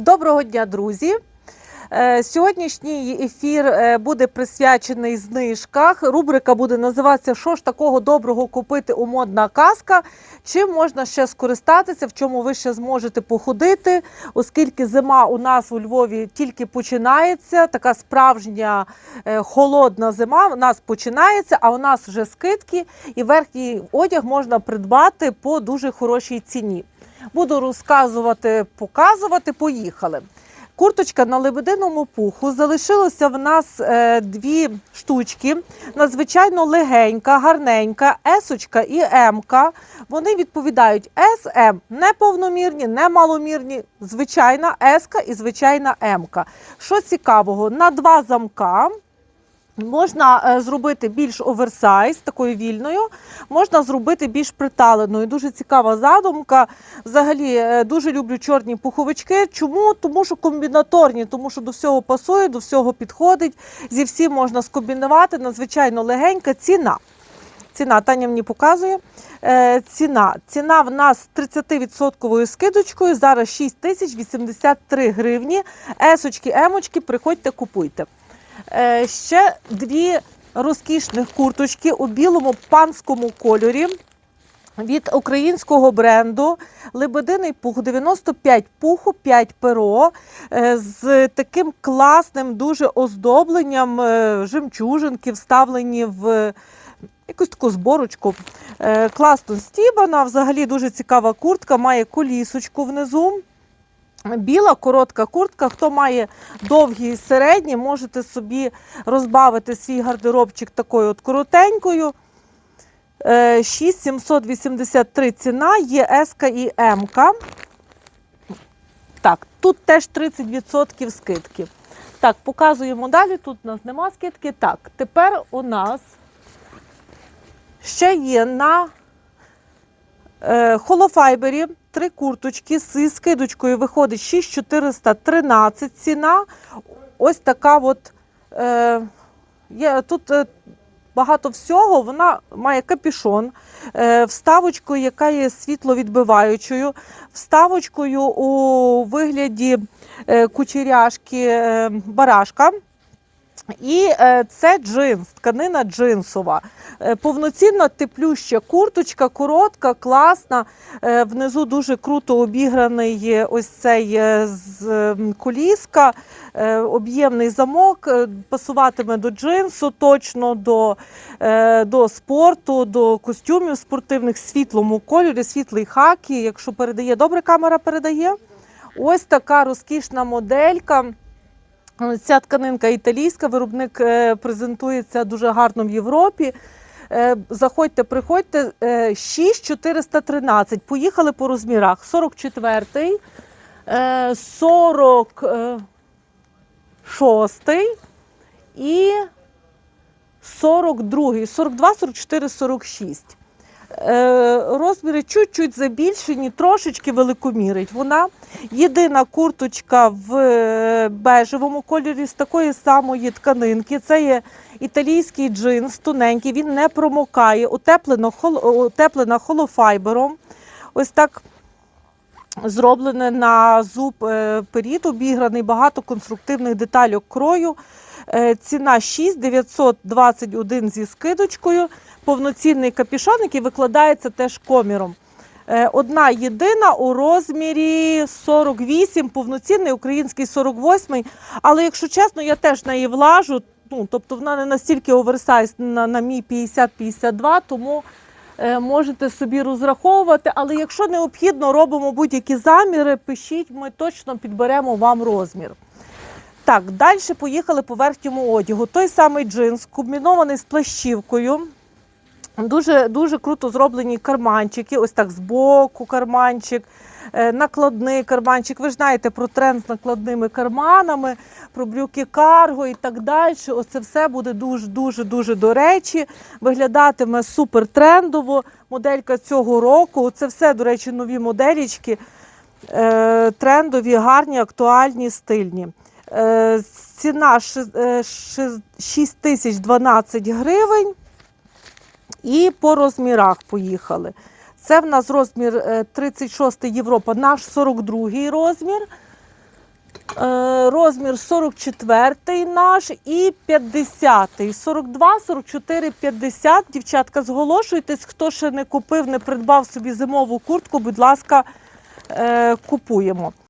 Доброго дня, друзі! Е, Сьогоднішній ефір е, буде присвячений знижках. Рубрика буде називатися Що ж такого доброго купити у модна казка? Чим можна ще скористатися, в чому ви ще зможете походити, оскільки зима у нас у Львові тільки починається. Така справжня е, холодна зима у нас починається, а у нас вже скидки, і верхній одяг можна придбати по дуже хорошій ціні. Буду розказувати, показувати. Поїхали. Курточка на лебединому пуху. Залишилося в нас е, дві штучки. Надзвичайно легенька, гарненька, есочка і емка. Вони відповідають С, М, не повномірні, не маломірні, звичайна еска і звичайна емка. Що цікавого, на два замка. Можна е, зробити більш оверсайз, такою вільною, можна зробити більш приталеною. Дуже цікава задумка. Взагалі е, дуже люблю чорні пуховички. Чому? Тому що комбінаторні, тому що до всього пасує, до всього підходить. Зі всім можна скомбінувати. Надзвичайно легенька ціна. Ціна Таня мені показує. Е, ціна. Ціна в нас 30% скидочкою. Зараз 6 тисяч 83 гривні. Есочки, емочки, приходьте, купуйте. Е, ще дві розкішних курточки у білому панському кольорі від українського бренду Лебединий пух 95 пуху, 5 перо е, з таким класним дуже оздобленням е, жемчужинки, вставлені в якусь таку зборочку. Класно стібана, взагалі дуже цікава куртка, має колісочку внизу. Біла коротка куртка. Хто має довгі і середні, можете собі розбавити свій гардеробчик такою от коротенькою. Е, 6783 ціна, є С і М. Так, тут теж 30% скидки. Так, показуємо далі. Тут у нас нема скидки. Так, тепер у нас ще є на е, холофайбері три курточки з скидочкою виходить 6413 ціна. Ось така от е, є, тут е, багато всього. Вона має капюшон, е, вставочкою, яка є світловідбиваючою, вставочкою у вигляді е, кучеряшки барашка. І е, це джинс, тканина джинсова. Е, повноцінна теплюща курточка, коротка, класна. Е, внизу дуже круто обіграний ось цей з коліска, об'ємний замок, пасуватиме до джинсу, точно до, до спорту, до костюмів спортивних світлому кольорі, світлий хакі. Якщо передає, добре камера передає. Ось така розкішна моделька. Ця тканинка італійська, виробник е, презентується дуже гарно в Європі. Е, Заходьте, приходьте. Е, 6413. Поїхали по розмірах. 44, е, 46 і 42, 42, 44, 46. Е, Розміри чуть-чуть забільшені, трошечки великомірить. Вона єдина курточка в е, бежевому кольорі з такої самої тканинки. Це є італійський джинс, тоненький, він не промокає, утеплено, утеплена холофайбером. Ось так зроблене на зуб е, перід, обіграний, багато конструктивних деталей крою. Е, Ціна 6921 зі скидочкою. Повноцінний капюшон, який викладається теж коміром. Е, Одна єдина у розмірі 48, повноцінний український 48. Але якщо чесно, я теж на її влажу. Ну, тобто вона не настільки оверсайз на, на мій 50-52, тому можете собі розраховувати. Але якщо необхідно, робимо будь-які заміри, пишіть, ми точно підберемо вам розмір. Так, далі поїхали по верхньому одягу. Той самий джинс, комбінований з плащівкою. Дуже, дуже круто зроблені карманчики, ось так збоку карманчик, е, накладний карманчик. Ви ж знаєте про тренд з накладними карманами, про брюки карго і так далі. Ось це все буде дуже дуже до речі. Виглядатиме супер трендово. Моделька цього року. Це все, до речі, нові моделічки. Е, трендові, гарні, актуальні, стильні. Е, ціна 6 тисяч 12 гривень. І по розмірах поїхали. Це в нас розмір е, 36 Європа, наш 42 розмір. Е, розмір 44 наш і 50. 42, 44, 50. Дівчатка, зголошуйтесь, хто ще не купив, не придбав собі зимову куртку, будь ласка, е, купуємо.